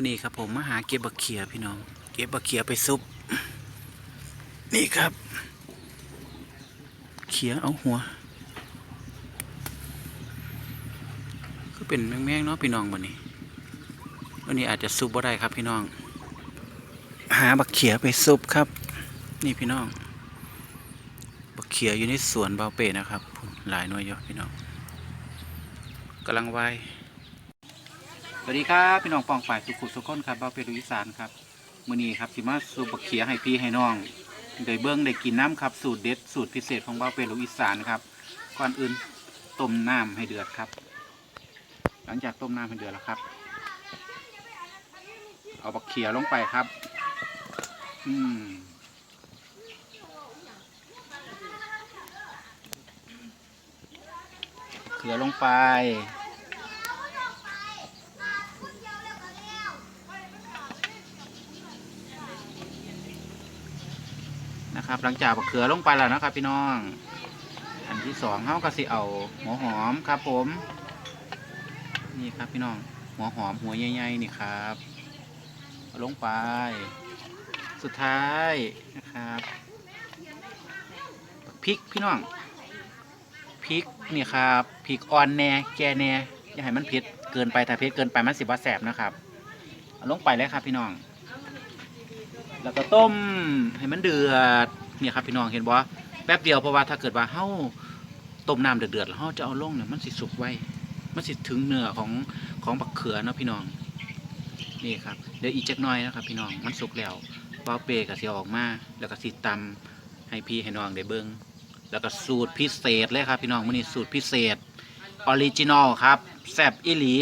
วันนี้ครับผมมาหาเก็บบักเขียพี่น้อง เก็บบักเขียไปซุป นี่ครับ เขียเอาหัว ก็เป็นแมงๆเนาะพี่น้องวันนี้ วันนี้อาจจะซุปบ่ได้ครับพี่น้อง หาบักเขียไปซุปครับ นี่พี่น้อง บักเขียอยู่ในสวนเบาเป้นะครับหลายหน่วยเยอะพี่น้องกำลังไหว สวัสดีครับพี่น้องปองฝ่ายสุขุสุขคนครับเบาเป้ดูอีสานครับมื้อนี้ครับสิมาซุปบักเขียให้พี่ให้น้องได้เบิ้งได้กินน้ำครับสูตรเด็ดสูตรพิเศษของเบาเป้ลูกอีสานครับก่อนอื่นต้มน้ำให้เดือดครับ หลังจากต้มน้ำให้เดือดแล้วครับ เอาบักเขียลงไปครับ อืมเขือลงไป นะครับ หลังจากบักเขือลงไปแล้วนะครับ พี่น้อง อันที่สองเขาก็สิเอาหัวหอมครับผม นี่ครับพี่น้อง หัวหอมหัวใหญ่ๆนี่ครับลงไป สุดท้ายนะครับพริกพี่น้องพริกนี่ครับพริกอ่อนแน่แก่แน่อย่าให้มันเผ็ดเกินไปถ้าเผ็ดเกินไปมันสิบว่าแสบนะครับลงไปเลยครับพี่น้อง แล้วก็ต้มให้มันเดือดเนี่ยครับพี่น้องเห็นบ่แป๊บเดียวเพราะว่าถ้าเกิดว่าเฮาต้มน้ำเดือดๆแล้วเฮาจะเอาลงเนี่ยมันสิสุกไวมันสิถึงเนื้อของของบักเขือเนาะพี่น้องนี่ครับเดี๋ยวอีกจักหน่อยนะครับพี่น้องมันสุกแล้วป้าเปก็สิเอาออกมา แล้วก็สิตำให้พี่ให้น้องได้เบิ่งแล้วก็สูตรพิเศษเลยครับ พี่น้องมื้อนี้สูตรพิเศษออริจินอลครับแซบอิหลี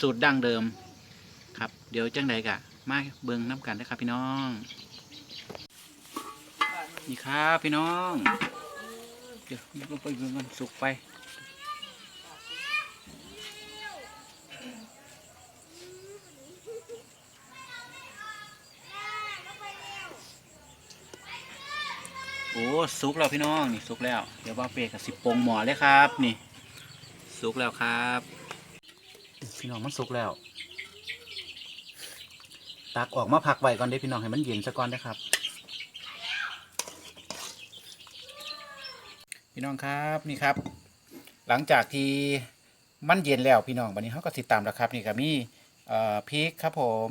สูตรดั้งเดิมครับ เดี๋ยวจังใดกะ มาเบิ่งน้ำกันนะครับพี่น้อง นี่ครับพี่น้อง เดี๋ยวลงไปเบิ่งมันสุกไปโอ้สุกแล้วพี่น้องนี่สุกแล้ว เดี๋ยวว่าเปรกับสิบปงหมอเลยครับ นี่สุกแล้วครับ พี่น้องมันสุกแล้ว ตักออกมาพักไว้ก่อนได้พี่น้องให้มันเย็นซะก่อนนะครับ พี่น้องครับนี่ครับ หลังจากที่มันเย็นแล้วพี่น้องวันนี้เขาก็ติดตามแล้วครับนี่ก็มีพริกครับผม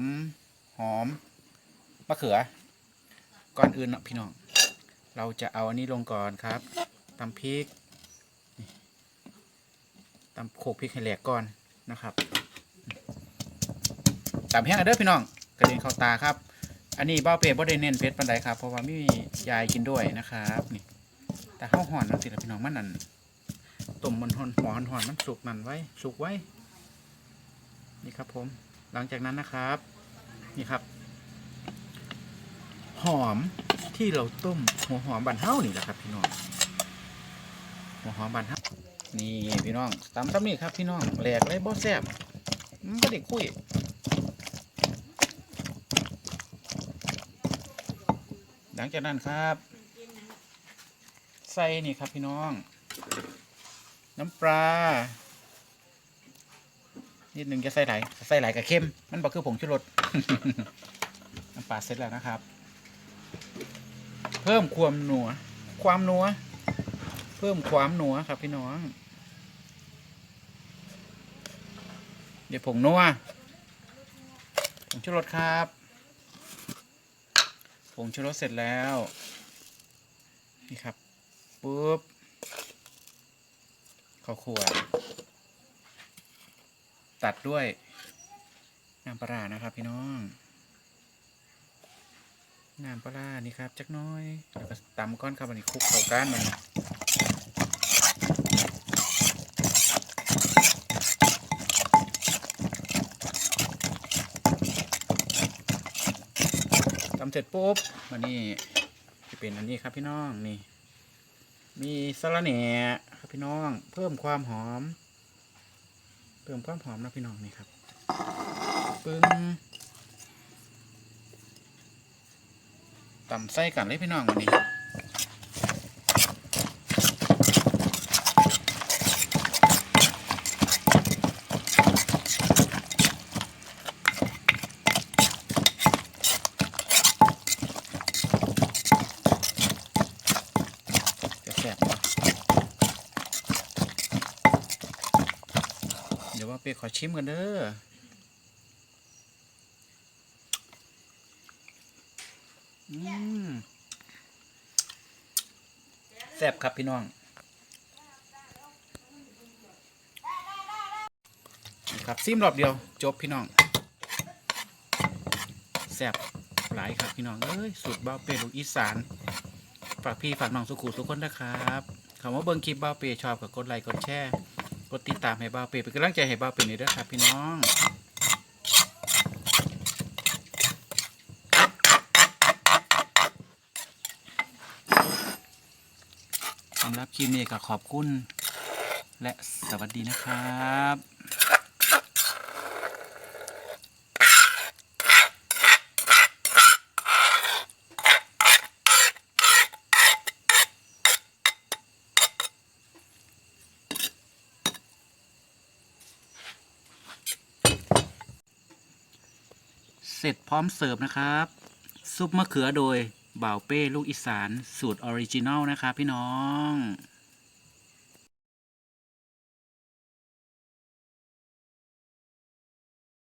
หอมมะเขือ ก่อนอื่นเนาะพี่น้อง เราจะเอาอันนี้ลงก่อนครับตำพริกตำโขกพริกให้แหลกก่อนนะครับตำแห้งอันเด้อพี่น้อง กระเด็นเข้าตาครับ อันนี้เบ้าเปียบ่ได้เน้นเผ็ดปันใดครับ เพราะว่ามียายกินด้วยนะครับนี่แต่ข้าวห่อนนั่นสิละพี่น้องมันนั่นต้มมันห่อนหมอหอนมันสุกนั่นไว้สุกไว้ นี่ครับผม หลังจากนั้นนะครับ นี่ครับ หอมที่เราต้มหัวหอมบานเฮ้านี่แหละครับ พี่น้องหัวหอมบานเฮ้านี่พี่น้องตามตำนี่ครับพี่น้องแหลกเลยบอแซ่บมันก็เด็กคุย หลังจากนั้นครับ ใส่นี่ครับพี่น้อง น้ำปลานิดหนึ่งจะใส่ไหลายใส่ไหลายกับเค็มมันบอกคือผงชูรสน้ำปลาเสร็จแล้วนะครับ เพิ่มความหนัว ความหนัว เพิ่มความหนัวครับพี่น้อง เดี๋ยวผงนัวผงชูรสครับ ผงชูรสเสร็จแล้ว นี่ครับปุ๊บข้าวคั่วตัดด้วยน้ำปลาร้านะครับพี่น้องน้ำปลานี่ครับจักน้อยแล้วก็ตำก้อนครับอันนี้คลุกเข้ากันมัน เสร็จปุ๊บมันนี่จะเป็นอันนี้ครับพี่น้องนี่ มีสะระแหน่ครับพี่น้อง เพิ่มความหอม เพิ่มความหอมนะพี่น้องนี่ครับปึ้งตำไส้กันเลยพี่น้องวันนี้ เปขอชิมกันเด้ออืมแซ่บครับพี่น้องครับซิมรอบเดียว จบพี่น้องแซ่บหลายครับพี่น้องเอ้ยสูตรบ้าเป้ลูกอีสานฝากพี่ฝากน้องสุขุทุกคนนะครับคำว่าเบิ้งคลิปบ้าเป้ชอบกับกดไลค์กดแชร์ กดติดตามให้บ้าเปเป็นกำลังใจให้บ้าเป้นี่ด้วยครับพี่น้องสำหรับคลิปนี้ก็ขอบคุณ และสวัสดีนะครับ ร็จพร้อมเสิร์ฟนะครับ ซุปมะเขือโดยบ่าวเป้ลูกอีสานสูตรออริจินัลนะครับพี่น้อง